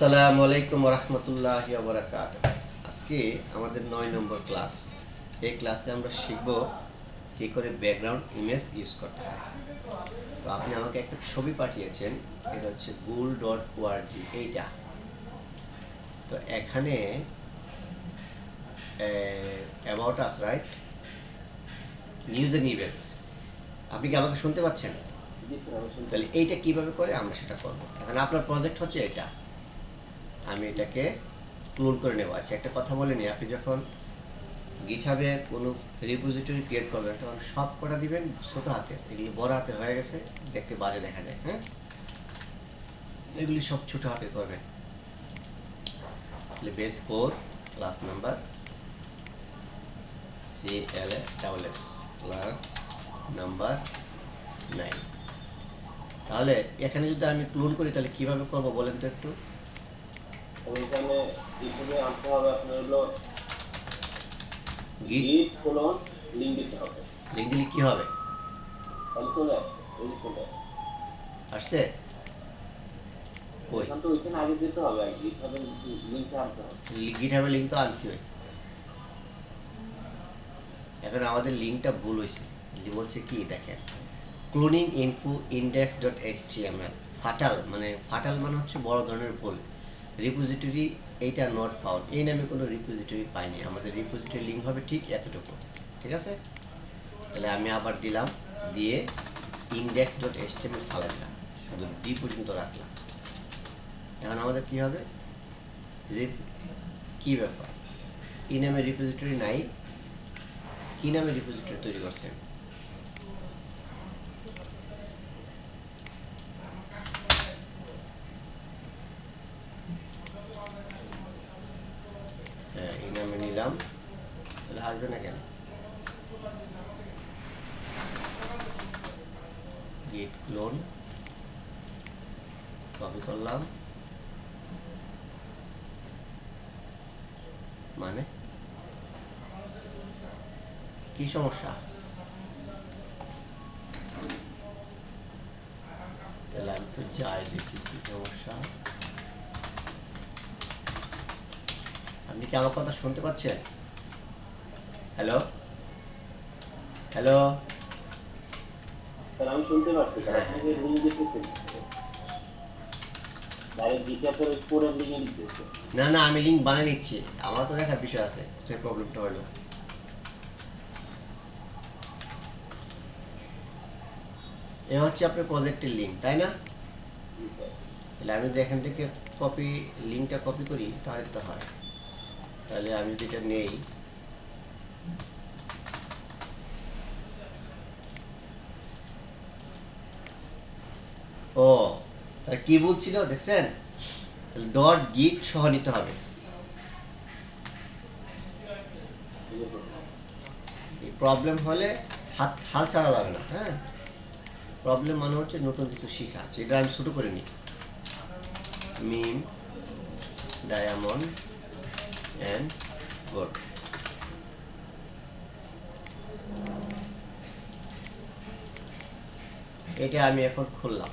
আসসালামু আলাইকুম রহমতুল্লাহ বরাকাত আজকে আমাদের নয় নম্বর ক্লাস। এই ক্লাসে আমরা শিখব কি করে ব্যাকগ্রাউন্ড ইমেজ ইউজ করতে হয়। তো আপনি আমাকে একটা ছবি পাঠিয়েছেন এটা হচ্ছে গুল ডট ওআরজি এইটা। তো এখানে about us right news and events আপনি কি আমাকে শুনতে পাচ্ছেন? তাহলে এইটা কীভাবে করে আমরা সেটা করব। এখন আপনার প্রজেক্ট হচ্ছে এটা। আমি এটাকে ক্লোন করে নেব। আচ্ছা একটা কথা বলে নিই, আপনি যখন গিটহাবে কোনো রিপোজিটরি ক্রিয়েট করবেন, তখন সব কটা দিবেন ছোট হাতের এগুলি বড় হাতের হয়ে গেছে, দেখতে বাজে দেখা যায় হ্যাঁ? এগুলি সব ছোট হাতের করবেন। Base four class number C L double S class number nine তাহলে এখানে যদি আমি ক্লোন করি, তাহলে কীভাবে করব বলেন তো একটু? এখানে আনতে হবে আপনার হলো গিট? কোলন লিঙ্ক দিতে হবে। লিঙ্ক দিলে কি হবে? তাহলে চলে আসবে এই চলে আসবে আসছে? কই? এখন তো ওইখানে আগে যেতে হবে আগে গিট হবে আনতে হবে। গিট হবে লিঙ্ক তো আনছি ওই। এখন আমাদের লিঙ্কটা ভুল হয়েছে বলছে কি দেখেন। Cloning info index dot L. Fatal মানে ফাটাল মানে হচ্ছে বড় ধরনের ভুল। রিপোজিটরি এইটা নট ফাউন্ড এই নামে কোনো রিপোজিটরি পাইনি। আমাদের রিপোজিটরি লিঙ্ক হবে ঠিক এতটুকু। ঠিক আছে? তাহলে আমি আবার দিলাম, দিয়ে index dot H T M L দিলাম। শুধু ডি পর্যন্ত রাখলাম। এখন আমাদের কি হবে? কি ব্যাপার? কি নামে রিপোজিটরি নাই। কি নামে রিপোজিটরি তৈরি করছেন হ্যাঁ এই নামে নিলাম তাহলে আসবে না কেন গেট ক্লোন কপি করলাম। মানে? কি সমস্যা? তাহলে আমি তো যাই দেখি কি সমস্যা। আপনি কি আমার কথা শুনতে পাচ্ছেন? হ্যালো? হ্যালো? স্যার আমি শুনতে পাচ্ছি। স্যার হ্যাঁ। আপনাকে লিঙ্ক না না আমি লিঙ্ক বানিয়ে নিচ্ছি। আমার তো দেখার বিষয় আছে প্রবলেমটা হলো। এ হচ্ছে আপনার প্রজেক্টের লিঙ্ক তাই না? তাহলে আমি যদি এখান থেকে কপি লিঙ্কটা কপি করি তাহলে তো হয়। তাহলে আমি যদি এটা নেই ও তাহলে কি বলছিল দেখছেন? তাহলে ডট গিট সহ নিতে হবে। প্রবলেম হলে হাত, হাল ছাড়া যাবে না হ্যাঁ? প্রবলেম মানে হচ্ছে নতুন কিছু যেটা আমি ছোটো করে নিই। মিম ডায়ামন্ড অ্যান্ড গোল্ড এটা আমি এখন খুললাম।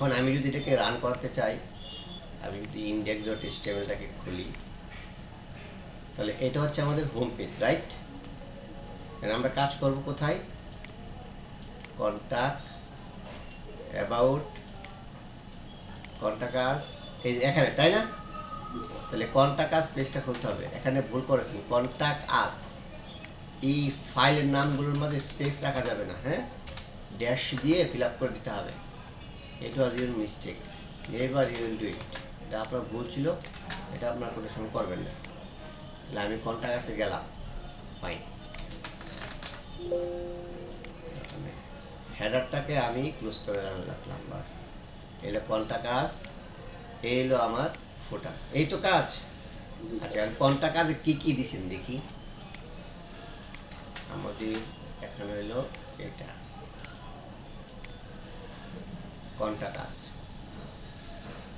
এখন আমি যদি এটাকে রান করাতে চাই, আমি যদি ইন্ডেক্স ডট এসটিএমএলটাকে খুলি, তাহলে এটা হচ্ছে আমাদের হোম পেজ রাইট আমরা কাজ করব কোথায়? কন্টাক্ট অ্যাবাউট কন্টাকাস এই যে এখানে, তাই না? তাহলে কন্টাকাস পেজটা খুলতে হবে। এখানে ভুল করেছেন কন্টাক্ট আস এই ফাইলের নামগুলোর মধ্যে স্পেস রাখা যাবে না হ্যাঁ? ড্যাশ দিয়ে ফিল করে দিতে হবে। It was your mistake never you will do it এটা আপনার ভুল ছিল, এটা আপনার কোনো সময় করবেন না। তাহলে আমি কন্টাক্ট কাছে গেলাম? ফাইন হেডারটাকে আমি ক্লোজ করে রাখলাম, বাস। এলো কন্টা কাজ? এলো আমার ফোটা এই তো কাজ? আচ্ছা কন্টা কাজে কি কি দিছেন দেখি। আমাদের এখানে হলো এটা। কন্টাকাস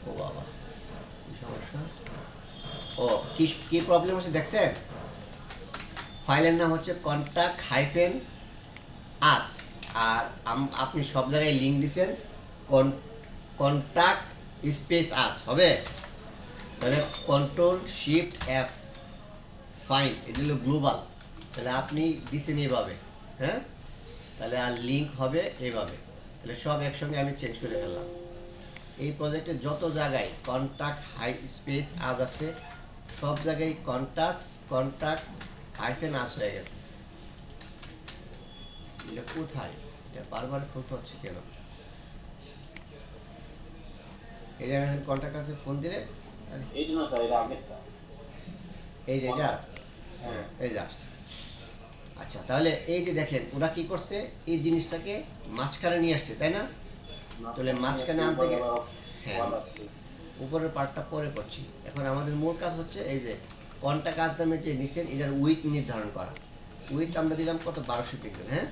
ও বাবা সমস্যা? ও, কি কি প্রবলেম হচ্ছে দেখছেন? ফাইলের নাম হচ্ছে কন্টাক্ট হাইফেন আস আর আপনি সব জায়গায় লিঙ্ক দিছেন কন্টাক্ট স্পেস আস হবে? তাহলে কন্ট্রোল শিফট এফ ফাইন এটা হলো গ্লোবাল তাহলে আপনি দিছেন এইভাবে হ্যাঁ? তাহলে আর লিঙ্ক হবে এইভাবে। তাহলে সব একসঙ্গে আমি চেঞ্জ করে ফেললাম। এই প্রজেক্টে যত জায়গায় কন্টাক্ট হাই স্পেস আজ আছে সব জায়গায় কন্টাস কন্টাক্ট হাইফেন আস হয়ে গেছে। এটা কোথায়? এটা বারবার খুলতে হচ্ছে কেন? এই যে আমি এখন কন্টাক্ট আছে ফোন দিলে? এই যে এটা? হ্যাঁ। এই যে আসছে। আচ্ছা তাহলে এই যে দেখেন ওরা কি করছে? এই জিনিসটাকে মাঝখানে নিয়ে আসছে তাই না? তাহলে মাঝখানে আনতে হ্যাঁ। উপরের পার্টটা পরে করছি। এখন আমাদের মূল কাজ হচ্ছে এই যে কন্টা কাজ দামে যে নিচের এটার উইথ নির্ধারণ করা। উইথ আমরা দিলাম কত? বারোশো পিক্সেল হ্যাঁ?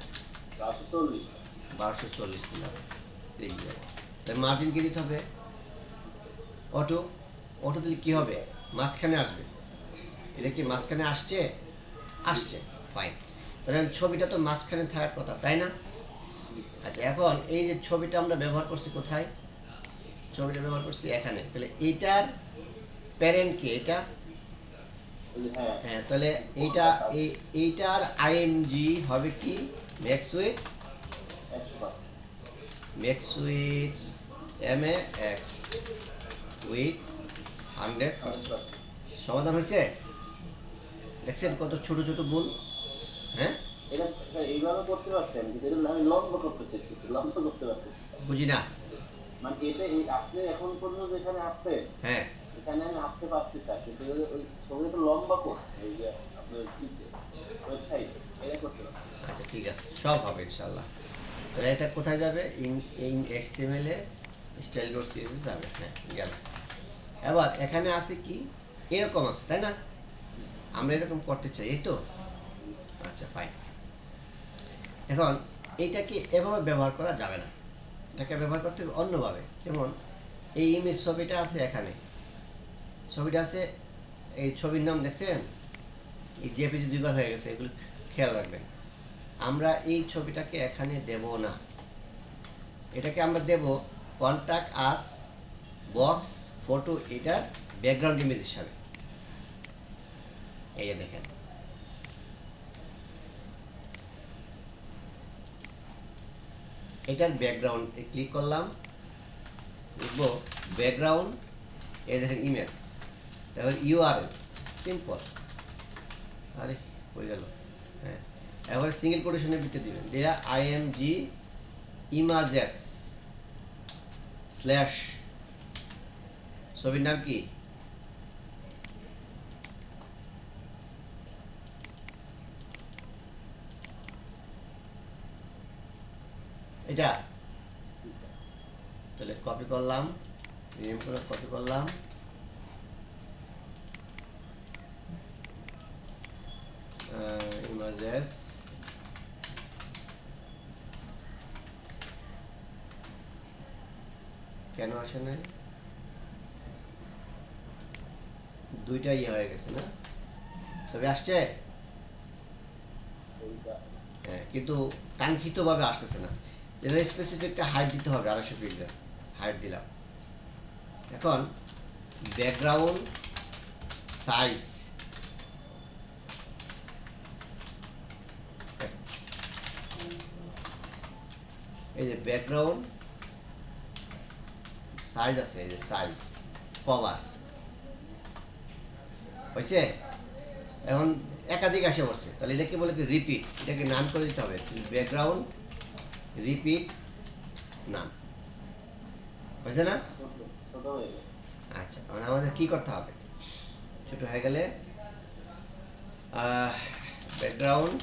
বারোশো চল্লিশ। দিলাম পিক্সেল তাহলে মার্জিন কি দিতে হবে? অটো অটো দিলে কী হবে? মাঝখানে আসবে। এটা কি মাঝখানে আসছে? আসছে ফাইন তাহলে ছবিটা তো মাঝখানে থাকার কথা, তাই না? আচ্ছা এখন এই যে ছবিটা আমরা ব্যবহার করছি কোথায়? ছবিটা ব্যবহার করছি এখানে। তাহলে এইটার প্যারেন্ট কি এটা? হ্যাঁ তাহলে এইটা, এই, এইটার আইএমজি হবে কি? Max width max width M A X width hundred সমাধান হয়েছে? দেখছেন কত ছোট ছোট ভুল? হ্যাঁ? এইভাবে করতে পারছেন? কিন্তু লম্বা লম্বা করতে পারতেছি বুঝি না। মানে এটা এই আপনি এখন পর্যন্ত যেখানে আসছেন হ্যাঁ। এখানে আমি আসতে পারছি স্যার কিন্তু ওই তো লম্বা করছে এই যে আপনার ওয়েবসাইট এটা করতে পারছি। আচ্ছা ঠিক আছে। সব হবে ইনশাল্লাহ তাহলে এটা কোথায় যাবে? ইন ইন এক্সটিএমএল এ স্টাইল ডট সিএসএস যাবে। হ্যাঁ গেল। এবার এখানে আছে কি? এরকম আছে তাই না? আমরা এরকম করতে চাই এই তো? আচ্ছা ফাইন এখন এইটাকে এভাবে ব্যবহার করা যাবে না। এটাকে ব্যবহার করতে হবে অন্যভাবে। যেমন এই ইমেজ ছবিটা আছে এখানে। ছবিটা আছে, এই ছবির নাম দেখছেন? এই জেপিজি দুইবার হয়ে গেছে, এগুলো খেয়াল রাখবেন। আমরা এই ছবিটাকে এখানে দেব না। এটাকে আমরা দেব কন্টাক্ট আস বক্স ফটো এটার ব্যাকগ্রাউন্ড ইমেজ হিসাবে। এই দেখেন। এটার ব্যাকগ্রাউন্ড ক্লিক করলাম। লিখব ব্যাকগ্রাউন্ড এই দেখেন ইমেজ তারপর ইউআরএল সিম্পল আরে, হয়ে গেল। হ্যাঁ এবারে সিঙ্গেল কোটেশনের ভিতরে দিবেন। দেয়া I M G images slash ছবির নাম কি? এটা। তাহলে কপি করলাম রিনেম করে কপি করলাম। ইমাজেস কেন আসে নাই? দুইটা ইয়ে হয়ে গেছে না? ছবি আসছে? হ্যাঁ, কিন্তু কাঙ্ক্ষিতভাবে আসতেছে না। যেটা স্পেসিফিক একটা হাইট দিতে হবে, আড়াইশো পিক্সেল হাইট দিলাম। এখন ব্যাকগ্রাউন্ড সাইজ এই যে ব্যাকগ্রাউন্ড সাইজ আছে, এই যে সাইজ কভার হয়েছে এখন একাধিক আসে বসছে তাহলে এটাকে বলে কি রিপিট এটাকে নাম করে দিতে হবে। ব্যাকগ্রাউন্ড রিপিট নাম হয়েছে না? আচ্ছা আমাদের কি করতে হবে? ছোট হয়ে গেলে ব্যাকগ্রাউন্ড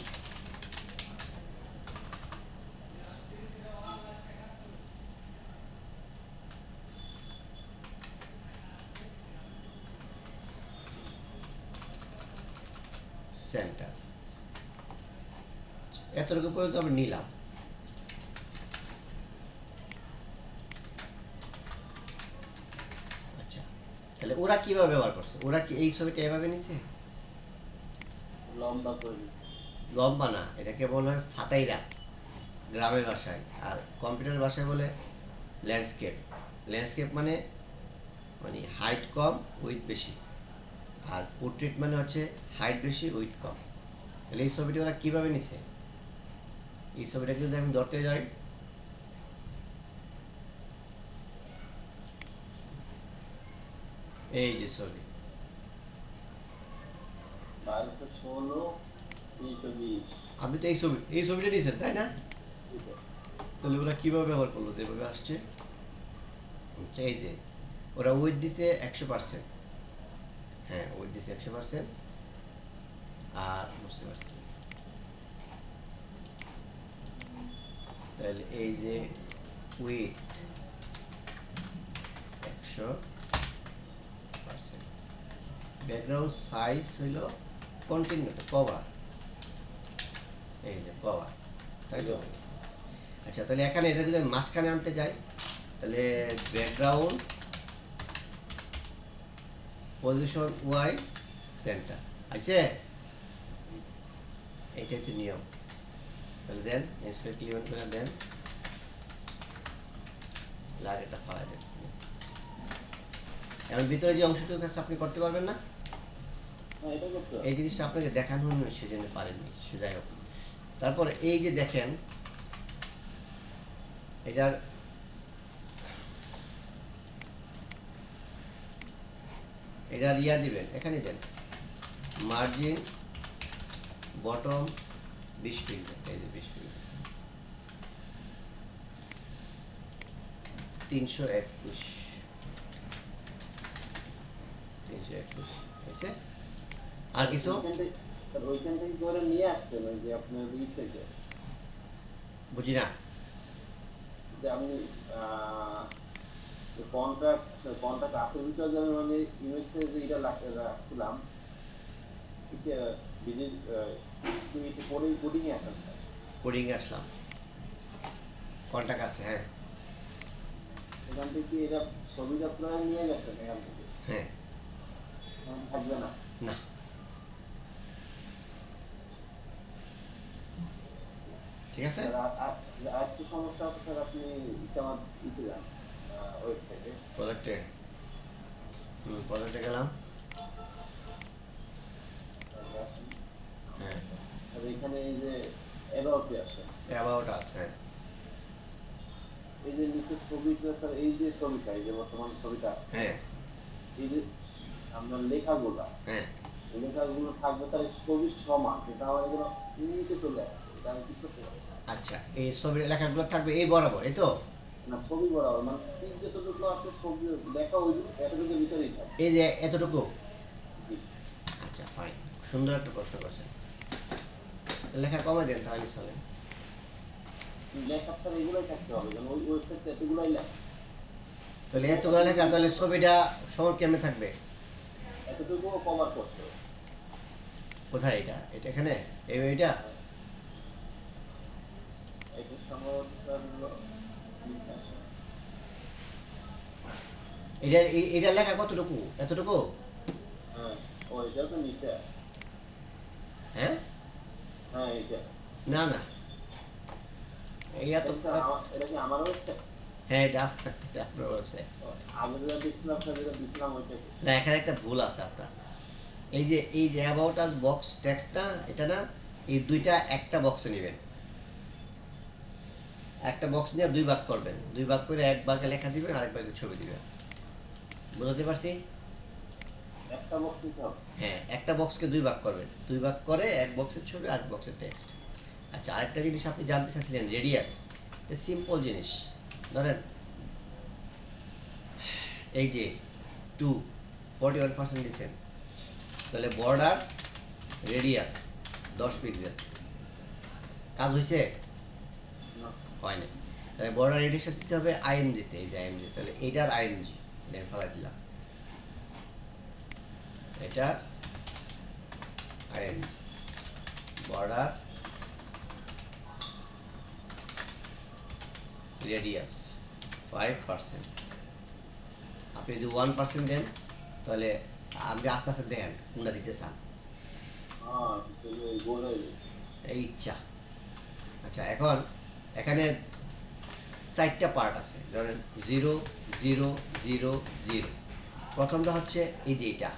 সেন্টার এতটুকু পর্যন্ত আমরা নিলাম আচ্ছা তাহলে ওরা কীভাবে ব্যবহার করছে? ওরা কি এই ছবিটা এভাবে নিছে? লম্বা করে লম্বা না এটাকে বলা হয় ফাতাইরা গ্রামের ভাষায়। আর কম্পিউটার ভাষায় বলে ল্যান্ডস্কেপ। ল্যান্ডস্কেপ মানে মানে হাইট কম উইথ বেশি। আর পোর্ট্রেট মানে হচ্ছে হাইট বেশি উইথ কম। তাহলে এই ছবিটা ওরা কীভাবে নিছে? এই ছবিটাকে যদি আমি ধরতে যাই এই যে ছবি আপনি তো এই ছবি এই ছবিটা নিয়েছেন তাই না? তাহলে ওরা কীভাবে ব্যবহার করল যেভাবে আসছে? আচ্ছা, এই যে ওরা উইথ দিছে একশো পার্সেন্ট হ্যাঁ উইথ দিছে একশো পার্সেন্ট আর বুঝতে পারছি। তাহলে এই যে উইথ একশো ব্যাকগ্রাউন্ড সাইজ হইল কন্টিনিউ কভার এই যে কভার তাই তো? আচ্ছা তাহলে এখানে এটা যদি আমি মাঝখানে আনতে যাই। তাহলে ব্যাকগ্রাউন্ড পজিশন ওয়াই সেন্টার আছে এইটা হচ্ছে নিয়ম। তাহলে দেন ইনস্টল ক্লিয়ার করে দেন। লাগেটা ফালাই দেন। এখন ভিতরে যে অংশটুকু আপনি করতে পারবেন না হ্যাঁ এটা করতে হবে এই জিনিসটা আপনাকে দেখানো হয়নি সেজন্য পারেননি, সে যাই হোক। তারপর এই যে দেখেন, এটার এটার ইয়া দিবেন, এখানে দেন মার্জিন বটম বিশ পিক্সেল এই যে বিশ পিক্সেল তিনশো একুশ। তিনশো একুশ আর কিছু? বুঝি না। আমি কন্ট্রাক্ট কন্ট্রাক্ট ভিতরে মানে ইউএসএ যে এটা রাখছিলাম কোডিংয়ে কোডিং আসলাম। আছে হ্যাঁ। এখান থেকে এটা ছবিটা আপনারা নিয়ে গেছেন এখান থেকে? হ্যাঁ। থাকবে না? না। ঠিক আছে? আর- আর সমস্যা আছে স্যার আপনি এটা আমার ইতে যান ওয়েবসাইটে। প্রজেক্টে হুম প্রজেক্টে গেলাম। হ্যাঁ। এখানে এই যে অ্যাবাউটে আসে অ্যাবাউট আস হ্যাঁ। এই যে নিচে ছবিটা স্যার এই যে ছবিটা এই যে বর্তমান ছবিটা হ্যাঁ। এই যে আপনার লেখাগুলা হ্যাঁ। লেখাগুলো থাকবে স্যার এই ছবির সমান কিন্তু আমার এগুলো নিচে চলে আসছে এটা আমি কি করতে পারি আচ্ছা এই ছবির লেখাগুলো থাকবে এই বরাবর এই তো? না ছবি বরাবর মানে ঠিক যতটুকু আছে ছবি লেখা ওই এতটুকু ভিতরেই থাকে। এই যে এতটুকু? আচ্ছা ফাইন সুন্দর একটা প্রশ্ন করছেন। লেখা কমে দেন তাহলে চলে লেখা স্যার এগুলোই থাকতে হবে কারণ ওই ওয়েবসাইটে এতগুলাই লেখা। তাহলে এতগুলো লেখা তাহলে ছবিটা সমান কেমনে থাকবে? এতটুকুও কভার করছে। কোথায় এটা? এটা এখানে? এই এইটা? এটা। এটা এটা লেখা কতটুকু এতটুকু হ্যাঁ ও তো নিচে হ্যাঁ হ্যাঁ এইটা না না এটা এটা কি আমার ওয়েবসাইট হ্যাঁ এটা আপনার- এটা আপনার ওয়েবসাইট আমি যেটা দিচ্ছিলাম ওইটা কি? না এখানে একটা ভুল আছে আপনার এই যে এই যে অ্যাবাউট আস বক্স টেক্সটটা এটা না এই দুইটা একটা বক্সে নেবেন একটা বক্স নিয়ে দুই ভাগ করবেন দুই ভাগ করে এক ভাগে লেখা দিবেন আরেক ভাগে ছবি দিবেন বুঝতে পারছি? হ্যাঁ একটা বক্সকে দুই ভাগ করবেন দুই ভাগ করে এক বক্সের ছবি আরেক বক্সের টেক্সট আচ্ছা আরেকটা জিনিস আপনি জানতে চাচ্ছিলেন রেডিয়াস এটা সিম্পল জিনিস। ধরেন এই যে টু ফর্টি ওয়ান পার্সেন্ট দিচ্ছেন তাহলে বর্ডার রেডিয়াস দশ পিক্সেল কাজ হয়েছে হয় না তাহলে বর্ডার রেডিয়াসটা দিতে হবে আইএমজিতে এই যে আইএমজি তাহলে এইটার আইএমজি এটা আমি ফেলাই দিলাম। এটা IMG border radius five percent আপনি যদি ওয়ান পার্সেন্ট দেন তাহলে আপনি আস্তে আস্তে দেখেন কোনটা দিতে চান। হ্যাঁ এই ইচ্ছা। আচ্ছা এখন এখানে চারটা পার্ট আছে। ধরেন জিরো জিরো জিরো জিরো প্রথমটা হচ্ছে এই যে এটা।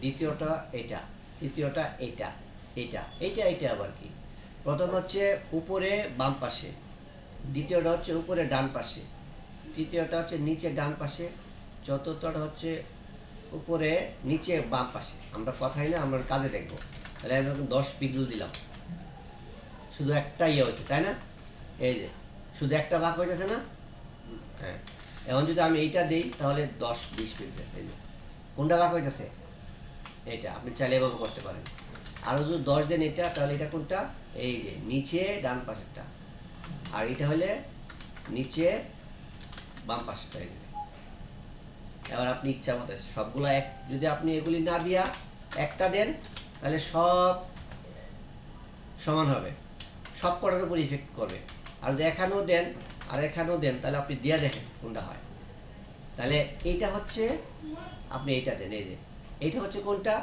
দ্বিতীয়টা এটা। তৃতীয়টা এটা। এটা। এইটা এইটা আবার কি? প্রথম হচ্ছে উপরে বাম পাশে। দ্বিতীয়টা হচ্ছে উপরে ডান পাশে। তৃতীয়টা হচ্ছে নিচে ডান পাশে। চতুর্থটা হচ্ছে উপরে নিচে বাম পাশে। আমরা কথাই না, আমরা কাজে দেখব। তাহলে আমি দশ পিক্সেল দিলাম। শুধু একটা ইয়ে হয়েছে, তাই না? এই যে, শুধু একটা ভাগ হয়ে না? হ্যাঁ। এখন যদি আমি এইটা দিই, তাহলে দশ বিশ পিক্সেল এই যে কোনটা ভাগ হইতেছে? এটা আপনি চাইলে এভাবে করতে পারেন। আরও যদি দশ দেন এটা, তাহলে এটা কোনটা? এই যে, নিচে ডান পাশেরটা। আর এটা হলে নিচে বাম পাশেরটা এই। এবার আপনি ইচ্ছা মতো, সবগুলো এক, যদি আপনি এগুলি না দিয়া একটা দেন, তাহলে সব সমান হবে। সব কটার উপর ইফেক্ট করবে। আর যদি এখানেও দেন, আর এখানেও দেন, তাহলে আপনি দিয়া দেখেন কোনটা হয়। তাহলে এইটা হচ্ছে, আপনি এইটা দেন, এই যে। এইটা হচ্ছে কোনটা?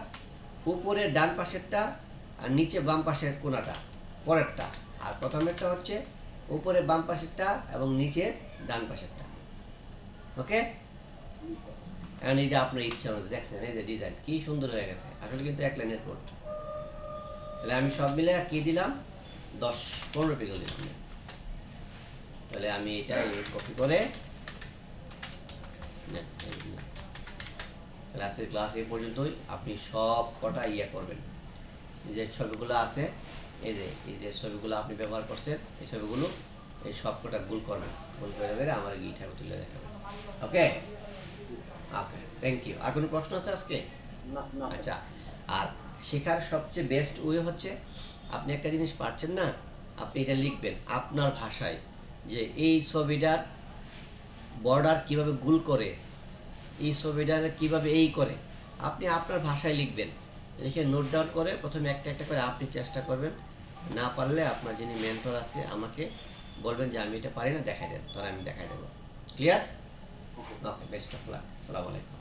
উপরের ডান পাশেরটা আর নিচে বাম পাশের কোনাটা, পরেরটা। আর প্রথমেরটা হচ্ছে উপরে বাম পাশেরটা এবং নিচের ডান পাশেরটা। ওকে? এখন এইটা আপনার ইচ্ছা অনুযায়ী, দেখছেন, এই যে ডিজাইন কি সুন্দর হয়ে গেছে। আসলে কিন্তু এক লাইনের কোড তাহলে আমি সব মিলে কি দিলাম? দশ পনেরো পিক্সেল দিলাম। তাহলে আমি এটা কপি করে। তাহলে আজকের ক্লাস এই পর্যন্তই। আপনি সব কটা ইয়ে করবেন। এই যে ছবিগুলো আছে এই যে এই যে ছবিগুলো আপনি ব্যবহার করছেন এই ছবিগুলো এই সব কটা গুল করবেন। গুল করে করে আমার গিঠাকে তুলে দেখাবেন। ওকে ওকে থ্যাংক ইউ আর কোনো প্রশ্ন আছে আজকে? না না। আচ্ছা আর শেখার সবচেয়ে বেস্ট ওয়ে হচ্ছে আপনি একটা জিনিস পারছেন না আপনি এটা লিখবেন আপনার ভাষায় যে এই ছবিটার বর্ডার কীভাবে গুল করে এই ছবিটার কীভাবে এই করে আপনি আপনার ভাষায় লিখবেন। লিখে নোট ডাউন করে প্রথমে একটা একটা করে আপনি চেষ্টা করবেন। না পারলে আপনার যিনি মেন্টর আছে আমাকে বলবেন যে আমি এটা পারি না দেখাই দেন তাহলে আমি দেখাই দেবো। Clear okay best of luck সালাম আলাইকুম